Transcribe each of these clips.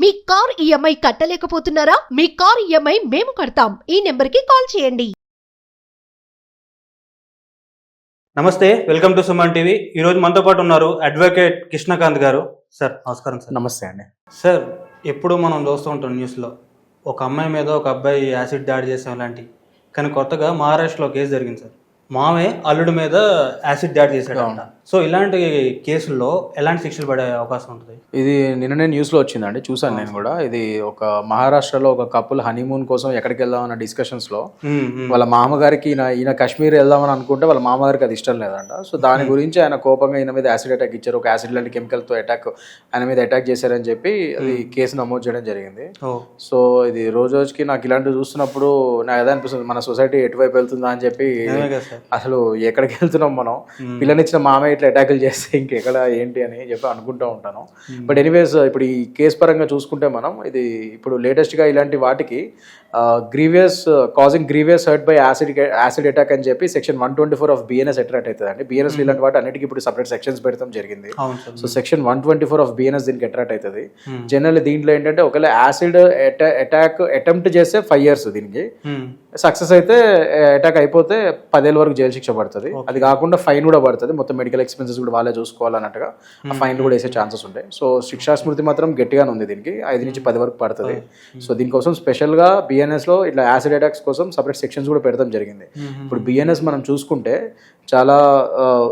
మీ car EMI కట్టలేకపోతున్నారా? మీ car EMI మేము కడతాం. ఈ నెంబర్కి కాల్ చేయండి. నమస్తే వెల్కమ్ టు సుమన్ టీవీ. ఈ రోజు మనతో పాటు ఉన్నారు అడ్వకేట్ కృష్ణకాంత్ గారు. సార్ నమస్కారం సార్. నమస్తే అండి. సార్ ఎప్పుడు మనం చూస్తూ ఉంటాం న్యూస్లో ఒక అమ్మాయి మీద ఒక అబ్బాయి యాసిడ్ దాడి చేసాం లాంటి. కానీ కొత్తగా మహారాష్ట్రలో కేసు జరిగింది సార్. మామే అల్లుడి మీద యాసిడ్ దాడి చేశాడు సో ఇలాంటి కేసుల్లో ఎలాంటి శిక్షలు పడే అవకాశం ఉంటుంది? ఇది నిన్ననే న్యూస్లో వచ్చిందండి చూసాను నేను కూడా. ఇది ఒక మహారాష్ట్రలో ఒక కపుల్ హనీమూన్ కోసం ఎక్కడికి వెళ్దామన్న డిస్కషన్స్లో మ్మ్, మ్మ్. వాళ్ళ మామగారికి ఈయన ఈయన కాశ్మీర్ వెళ్దామని అనుకుంటే వాళ్ళ మామగారికి అది ఇష్టం లేదంట. సో దాని గురించి ఆయన కోపంగా ఈయన మీద యాసిడ్ అటాక్ ఇచ్చారు. ఒక యాసిడ్ లాంటి కెమికల్తో అటాక్ ఆయన మీద అటాక్ చేశారని చెప్పి అది కేసు నమోదు చేయడం జరిగింది. సో ఇది రోజు రోజుకి నాకు ఇలాంటివి చూస్తున్నప్పుడు నాకు అదే అనిపిస్తుంది మన సొసైటీ ఎటువైపు వెళ్తుందా అని చెప్పి అసలు ఎక్కడికి వెళ్తున్నాం మనం? పిల్లనిచ్చిన మామయ్య ఇట్లా అటాకులు చేస్తే ఇంకెక్కడ ఏంటి అని చెప్పి అనుకుంటూ ఉంటాను. బట్ ఎనీవేస్ ఇప్పుడు ఈ కేసు పరంగా చూసుకుంటే మనం ఇది ఇప్పుడు లేటెస్ట్గా ఇలాంటి వాటికి grievous causing grievous hurt by acid acid attack అని చెప్పి section one twenty four of BNS attract అవుతుంది అండి బిఎన్ఎస్ ఇలాంటి వాటి అన్నిటికీ ఇప్పుడు సపరేట్ సెక్షన్స్ పెడతాం జరిగింది. So section one twenty four of BNS దీనికి అట్రాక్ట్ అవుతుంది. జనరల్ దీంట్లో ఏంటంటే ఒకవేళ యాసిడ్ అటాక్ అటెంప్ట్ చేస్తే ఫైవ్ ఇయర్స్ దీనికి. మ్మ్. సక్సెస్ అయితే అటాక్ అయిపోతే పదేళ్ళ వరకు జైలు శిక్ష పడుతుంది. అది కాకుండా ఫైన్ కూడా పడుతుంది. మొత్తం మెడికల్ ఎక్స్పెన్సెస్ కూడా వాళ్ళే చూసుకోవాలన్నట్టుగా ఆ ఫైన్ కూడా వేసే ఛాన్సెస్ ఉంటాయి. సో శిక్షా స్మృతి మాత్రం గట్టిగానే ఉంది దీనికి. ఐదు నుంచి పది వరకు పడుతుంది. సో దీనికోసం స్పెషల్గా బిఎన్ఎస్లో ఇట్లా యాసిడ్ అటాక్స్ కోసం సపరేట్ సెక్షన్స్ కూడా పెడతాం జరిగింది. ఇప్పుడు బిఎన్ఎస్ మనం చూసుకుంటే చాలా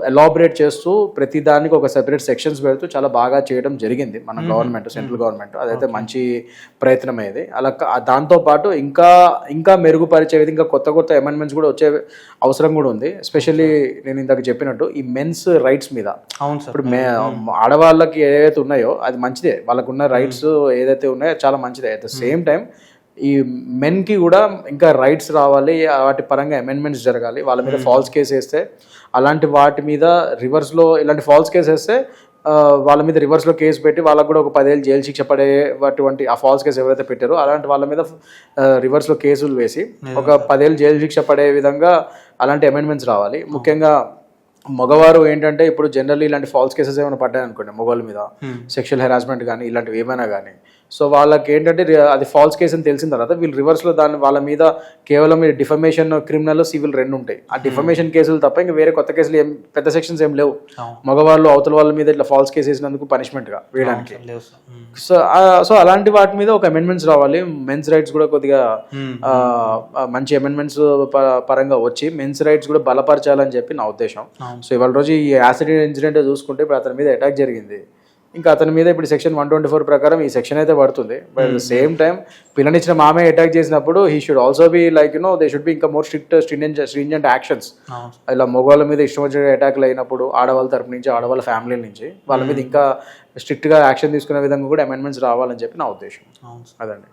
ఎలాబరేట్ చేస్తూ ప్రతి దానికి ఒక సెపరేట్ సెక్షన్స్ పెడుతూ చాలా బాగా చేయడం జరిగింది మన గవర్నమెంట్ సెంట్రల్ గవర్నమెంట్. అదైతే మంచి ప్రయత్నం అయ్యేది. అలా కా- దాంతో పాటు ఇంకా ఇంకా మెరుగుపరిచే విధంగా కొత్త కొత్త అమెండ్మెంట్స్ కూడా వచ్చే అవసరం కూడా ఉంది. ఎస్పెషల్లీ నేను ఇందాక చెప్పినట్టు ఈ మెన్స్ రైట్స్ మీద. అవును సార్. ఇప్పుడు మే ఆడవాళ్ళకి ఏదైతే ఉన్నాయో అది మంచిదే. వాళ్ళకున్న రైట్స్ ఏదైతే ఉన్నాయో చాలా మంచిదే. అట్ ద సేమ్ టైం ఈ మెన్కి కూడా ఇంకా రైట్స్ రావాలి. వాటి పరంగా అమెండ్మెంట్స్ జరగాలి. వాళ్ళ మీద ఫాల్స్ కేసు వేస్తే అలాంటి వాటి మీద రివర్స్లో ఇలాంటి ఫాల్స్ కేసు వేస్తే వాళ్ళ మీద రివర్స్లో కేసు పెట్టి వాళ్ళకు కూడా ఒక పదేళ్ళు జైలు శిక్ష పడే అటువంటి ఆ ఫాల్స్ కేసు ఎవరైతే పెట్టారో అలాంటి వాళ్ళ మీద రివర్స్లో కేసులు వేసి ఒక పదేళ్ళు జైలు శిక్ష పడే విధంగా అలాంటి అమెండ్మెంట్స్ రావాలి. ముఖ్యంగా మగవారు ఏంటంటే ఇప్పుడు జనరల్లీ ఇలాంటి ఫాల్స్ కేసెస్ ఏమైనా పడ్డాయి అనుకోండి మగవాళ్ళ మీద సెక్షువల్ హెరాస్మెంట్ కానీ ఇలాంటివి ఏమైనా కానీ సో వాళ్ళకి ఏంటంటే అది ఫాల్స్ కేసు అని తెలిసిన తర్వాత వీళ్ళు రివర్స్లో దాని వాళ్ళ మీద కేవలం డిఫమేషన్ క్రిమినల్ సివిల్ రెండు ఉంటాయి. ఆ డిఫమేషన్ కేసులు తప్ప ఇంకా వేరే కొత్త కేసులు ఏం పెద్ద సెక్షన్స్ ఏం లేవు. మగవాళ్ళు అవతల వాళ్ళ మీద ఇట్లా ఫాల్స్ కేసు వేసినందుకు పనిష్మెంట్గా వేయడానికి. మ్మ్. సో సో అలాంటి వాటి మీద ఒక అమెండ్మెంట్స్ రావాలి. మెన్స్ రైట్స్ కూడా కొద్దిగా ఆ, మంచి అమెండ్మెంట్స్ పరంగా వచ్చి మెన్స్ రైట్స్ కూడా బలపరచాలని చెప్పి నా ఉద్దేశం. సో ఇవాళ రోజు ఈ యాసిడ్ ఇన్సిడెంట్ చూసుకుంటే ఇప్పుడు అతని మీద అటాక్ జరిగింది. ఇంకా అతని మీద ఇప్పుడు సెక్షన్ వన్ ట్వంటీ ఫోర్ ప్రకారం ఈ సెక్షన్ అయితే పడుతుంది. But at the same time పిల్లనిచ్చిన మామే అటాక్ చేసినప్పుడు he should also be like you know they should be ఇంకా more strict stringent stringent actions ఇలా మగవాళ్ళ మీద ఇష్టం వచ్చిన అటాక్లు అయినప్పుడు ఆడవాళ్ళ తరపు నుంచి ఆడవాళ్ళ ఫ్యామిలీ నుంచి వాళ్ళ మీద ఇంకా స్ట్రిక్ట్గా యాక్షన్ తీసుకునే విధంగా కూడా అమెండ్మెంట్స్ రావాలని చెప్పి నా ఉద్దేశం. అదండి.